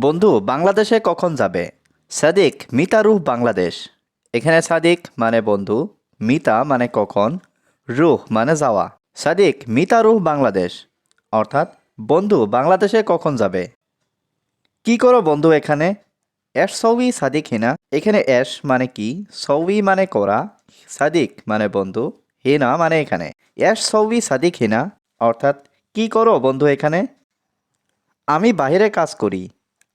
বন্ধু, বাংলাদেশে কখন যাবে? সাদিক, মিতা রুহ বাংলাদেশ। এখানে সাদিক মানে বন্ধু, মিতা মানে কখন? রুহ মানে যাওয়া। সাদিক, মিতা রুহ বাংলাদেশ। অর্থাৎ, বন্ধু, বাংলাদেশে কখন যাবে? কি করো বন্ধু এখানে? এস সৌই সাদিক হিনা। এখানে এস মানে কি? সৌই মানে করা। সাদিক মানে বন্ধু। হিনা মানে এখানে। এস সৌই সাদিক হিনা। অর্থাৎ, কি করো বন্ধু এখানে? আমি বাইরে কাজ করি।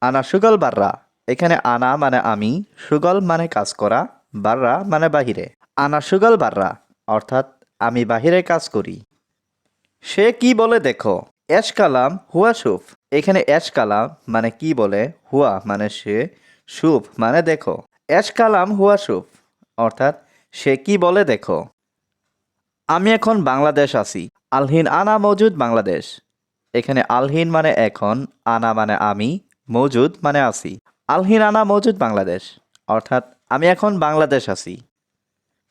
আনা সুগল বাররা। এখানে আনা মানে আমি, সুগল মানে কাজ করা, বাররা মানে বাহিরে। আনা সুগল বাররা, অর্থাৎ আমি বাহিরে কাজ করি। সে কি বলে দেখো? এশ কালাম হুয়া সুফ। এখানে এশ কালাম মানে কি বলে? হুয়া মানে সে, সুফ মানে দেখো। এশ কালাম হুয়া সুফ, অর্থাৎ সে কি বলে দেখো? আমি এখন বাংলাদেশ আছি। আলহিন আনা মজুদ বাংলাদেশ। এখানে আলহিন মানে এখন, আনা মানে আমি মজুদ মানে আছি। আলহিন আনা মজুদ বাংলাদেশ। অর্থাৎ আমি এখন বাংলাদেশ আছি।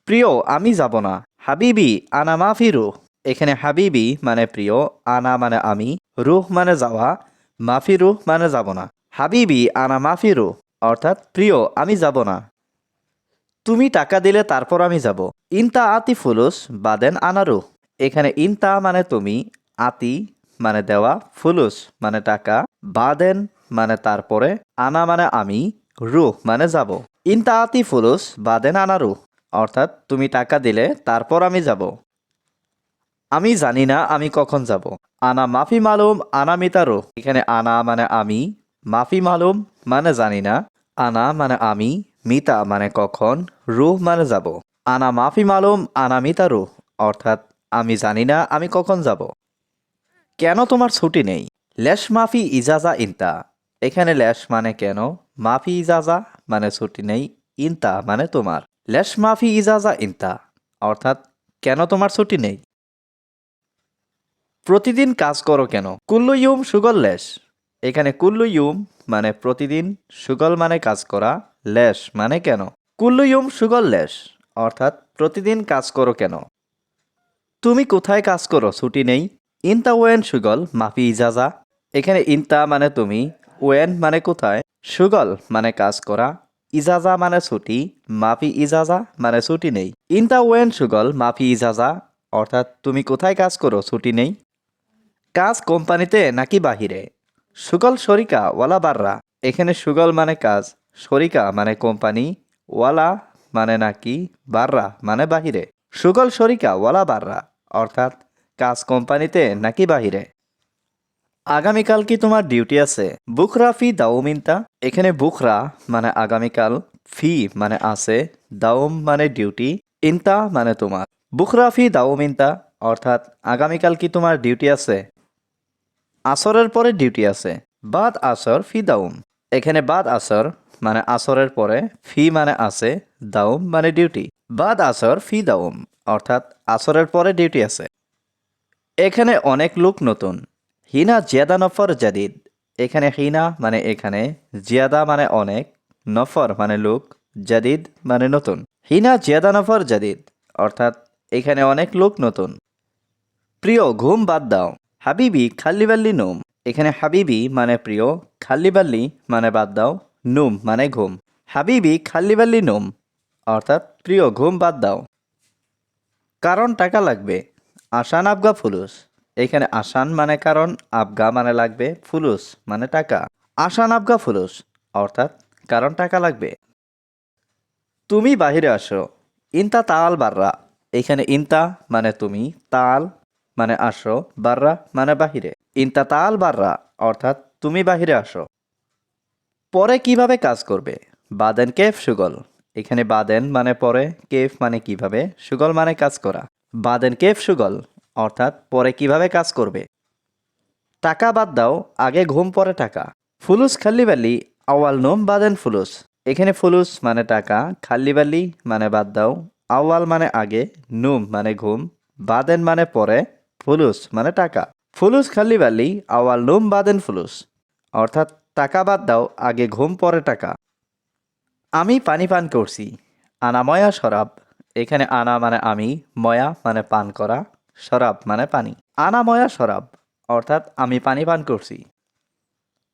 প্রিয়, আমি যাব না। হাবিবি, আনা মাফি রুহ। এখানে হাবিবি মানে প্রিয়, আনা মানে আমি, রুহ মানে যাওয়া, মাফি রুহ মানে যাব না। হাবিবি, আনা মাফি রুহ। অর্থাৎ প্রিয়, আমি যাব না। তুমি টাকা দিলে তারপর আমি যাব। ইনতা আতি ফুলুস, বাদেন আনারু এখানে ইনতা মানে তুমি, আতি মানে দেওয়া, ফুলুস মানে টাকা, বাদেন মানে তারপরে, আনা মানে আমি, রুহ মানে যাব। ইনতা আতি ফুলুস বাদেন আনারু অর্থাৎ, তুমি টাকা দিলে, তারপর আমি যাব। আমি জানি না আমি কখন যাব। আনা মাফি মালুম, আনা মিতা মিতারু এখানে আনা মানে আমি, মাফি মালুম মানে জানি না। আনা মানে আমি, মিতা মানে কখন, রুহ মানে যাব। আনা মাফি মালুম, আনা মিতা রুহ। অর্থাৎ, আমি জানি না আমি কখন যাব। কেন তোমার ছুটি নেই? লেশ মাফি ইজাজা ইনতা। এখানে ল্যাশ মানে কেন? মাফি ইজাজা মানে ছুটি নেই, ইনতা মানে তোমার। লেশ মাফি ইজাজা, ইনতা, অর্থাৎ কেন তোমার ছুটি নেই? প্রতিদিন কাজ করো কেন? কুল্লু ইউম সুগল লেশ এখানে কুল্লু ইউম মানে প্রতিদিন, সুগল মানে কাজ করা লেশ মানে কেন? কুল্লু ইউম সুগল লেশ অর্থাৎ প্রতিদিন কাজ করো কেন? তুমি কোথায় কাজ করো? ছুটি নেই। ইনতা ওয়েন সুগল, মাফি ইজাজা। এখানে ইনতা মানে তুমি ওয়েন মানে কোথায়? সুগল মানে কাজ করা, ইজাজা মানে ছুটি, মাফি ইজাজা মানে ছুটি নেই। ইনতা ওয়েন, সুগল, মাফি ইজাজা, অর্থাৎ তুমি কোথায় কাজ করো, ছুটি নেই? কাজ কোম্পানিতে নাকি বাহিরে? সুগল শরিকা, ওয়ালা বাররা। এখানে সুগল মানে কাজ, শরিকা মানে কোম্পানি, ওয়ালা মানে নাকি বাররা মানে বাহিরে। সুগল শরিকা, ওয়ালা বাররা, অর্থাৎ কাজ কোম্পানিতে নাকি বাহিরে। আগামীকাল কি তোমার ডিউটি আছে? বুখরা ফি দাউমিনতা এখানে বুখরা মানে আগামীকাল, ফি মানে আছে দাউম মানে ডিউটি, ইনতা মানে তোমার। বুখরা ফি দাউমিনতা অর্থাৎ আগামীকাল কি তোমার ডিউটি আছে? আসরের পরে ডিউটি আছে। বাদ আসর, ফি দাউম এখানে বাদ আসর মানে আসরের পরে, ফি মানে আছে দাউম মানে ডিউটি। বাদ আসর, ফি দাউম অর্থাৎ আসরের পরে ডিউটি আছে। এখানে অনেক লোক নতুন। হিনা জিয়াদা নফর জাদিদ। এখানে হিনা মানে এখানে, জিয়াদা মানে অনেক, নফর মানে লোক, জাদিদ মানে নতুন। হিনা জিয়াদা নফর জাদিদ, অর্থাৎ এখানে অনেক লোক নতুন। প্রিয়, ঘুম বাদ দাও। হাবিবি খাল্লিবাল্লি নুম। এখানে হাবিবি মানে প্রিয়, খাল্লিবাল্লি মানে বাদ দাও। নুম মানে ঘুম। হাবিবি খাল্লিবাল্লি নুম, অর্থাৎ প্রিয়, ঘুম বাদ দাও। কারণ টাকা লাগবে। আসান আবগা ফুলুস। এখানে আসান মানে কারণ, আবগা মানে লাগবে ফুলুস মানে টাকা। আসান আবগা ফুলুস, অর্থাৎ কারণ টাকা লাগবে। তুমি বাহিরে আসো। ইনতা তাল বাররা। এখানে ইনতা মানে তুমি তাল মানে আসো, বাররা মানে বাহিরে। ইনতা তাল বাররা, অর্থাৎ তুমি বাহিরে আসো। পরে কীভাবে কাজ করবে? বাদেন, কেফ, সুগল। এখানে বাদেন মানে পরে, কেফ মানে কীভাবে, সুগল মানে কাজ করা। বাদেন, কেফ, সুগল। অর্থাৎ পরে কীভাবে কাজ করবে। টাকা বাদ দাও, আগে ঘুম, পরে টাকা। ফুলুস খাল্লিবাল্লি আওয়াল নোম, বাদেন ফুলুস। এখানে ফুলুস মানে টাকা খাল্লিবাল্লি মানে বাদ দাও আওয়াল মানে আগে, নুম মানে ঘুম, বাদেন মানে পরে, ফুলুস মানে টাকা। ফুলুস খাল্লিবাল্লি আওয়াল নুম, বাদেন ফুলুস। অর্থাৎ টাকা বাদ দাও, আগে ঘুম, পরে টাকা। আমি পানি পান করছি। আনা ময়া শরাব। এখানে আনা মানে আমি, ময়া মানে পান করা। শরাব মানে পানি। আনা ময়া শরাব, অর্থাৎ আমি পানি পান করছি।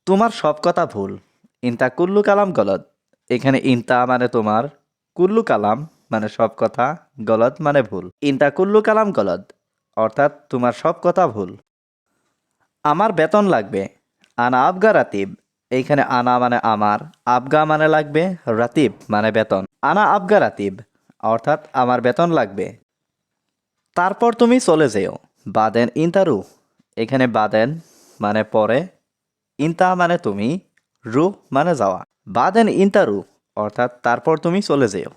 তোমার সব কথা ভুল। ইনতা কুল্লু কালাম গলদ। এখানে ইনতা মানে তোমার, কুল্লু কালাম মানে সব কথা, গলদ মানে ভুল। ইনতা কুল্লু কালাম গলদ, অর্থাৎ তোমার সব কথা ভুল। আমার বেতন লাগবে। আনা আবগা রাতিব। এইখানে আনা মানে আমার, আবগা মানে লাগবে, রাতিব মানে বেতন। আনা আবগা রাতিব, অর্থাৎ আমার বেতন লাগবে। তারপর তুমি চলে যেও। বাদেন ইন্তারু এখানে বাদেন মানে পরে, ইন্তা মানে তুমি রু মানে যাওয়া। বাদেন ইন্তারু অর্থাৎ তারপর তুমি চলে যেও।